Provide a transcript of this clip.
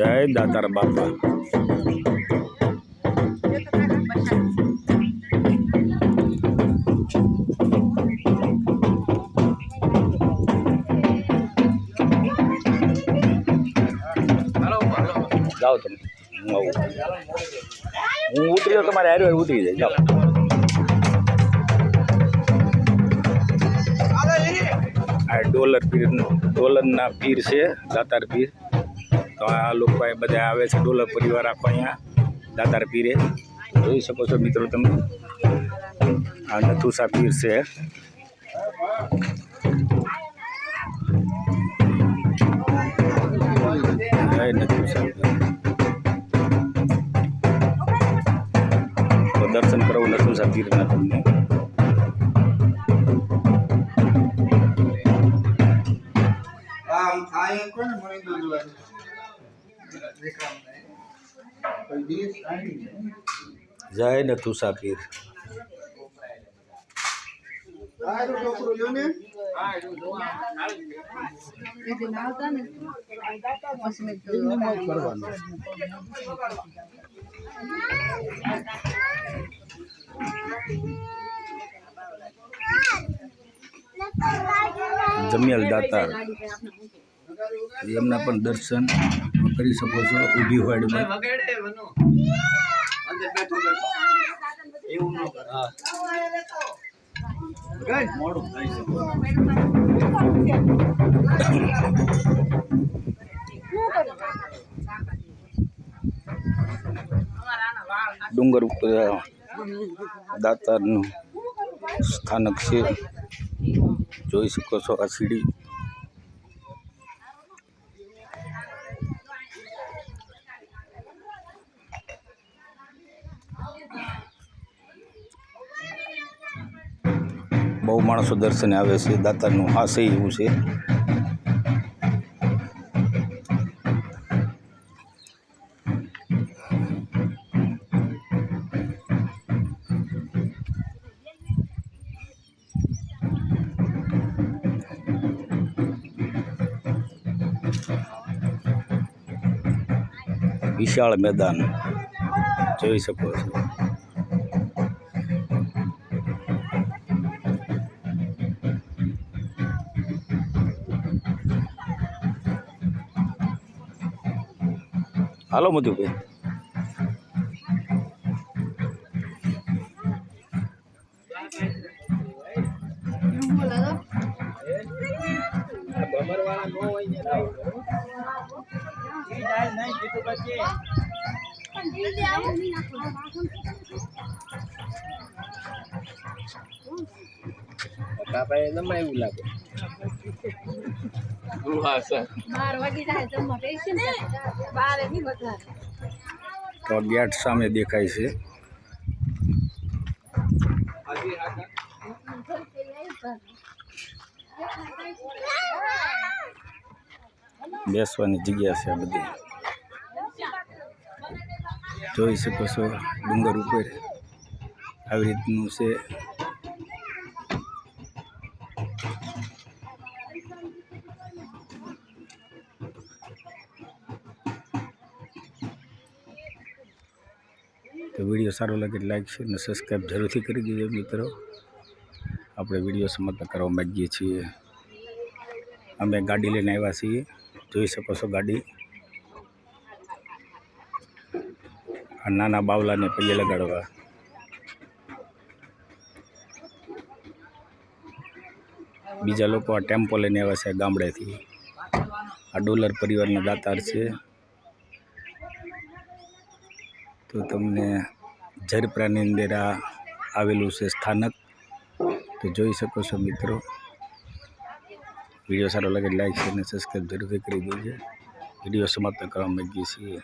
જય દાતાર બાપા. જાઓ તમે. હું આવું. હું ઉતરી જાઉં તમારે હારે ઉતરી જાય. જાઓ. આ ડોલર પીર, ડોલરના પીર છે, દાતાર પીર. તો આ લોકો અહીં બધા આવે છે, ડોલર પરિવાર આખો અહીંયા, દાતાર પીરે. જોઈ શકો છો મિત્રો તમે. આ નથુસા પીર છે. જય નથુસા પીર. તો દર્શન કરાવું નથુસા પીરના તમને. આમ થાય કોને મને દોડવાનું જય આરું છોકરું જો જમિયલ દાતાર એમના પણ દર્શન. કરી શકો છો ઊભી હોડમાં એવું ન કર. ગઈ મોડું થાય છે. ડુંગર ઉપર દાતારનું સ્થાનક છે. જોઈ શકો છો આ સીડી. બહુ માણસો દર્શને આવે છે દાતારનું હાસે એવું છે. વિશાળ મેદાન જોઈ શકો છો. હાલો મધુભાઈ. બાર વાગી એવું જમવા તો ગેટ સામે દેખાય છે. બેસવાની જગ્યા છે આ બધી. જોઈ શકો છો ડુંગર ઉપર. આવી રીતનું છે. તો વીડિયો સારો લાગે લાઈક છે અને સબસ્ક્રાઈબ જરૂરથી કરી દેજો મિત્રો. આપણે વીડિયો સમાપ્ત કરવા માગીએ છીએ. અમે ગાડી લઈને આવ્યા છીએ. જોઈ શકો છો ગાડી. આ નાના બાવલાને પૈયે લગાડવા. બીજા લોકો આ ટેમ્પો લઈને આવ્યા છે ગામડેથી. આ ડોલર પરિવારના દાતાર છે. તો તમને ઝરપરાની અંદર આવેલું છે સ્થાનક. તો જોઈ શકો છો મિત્રો. વીડિયો સારો લાગે લાઈક છે અને સબસ્ક્રાઈબ જરૂરથી કરી દેજો. વીડિયો સમાપ્ત કરવા માગીએ છીએ.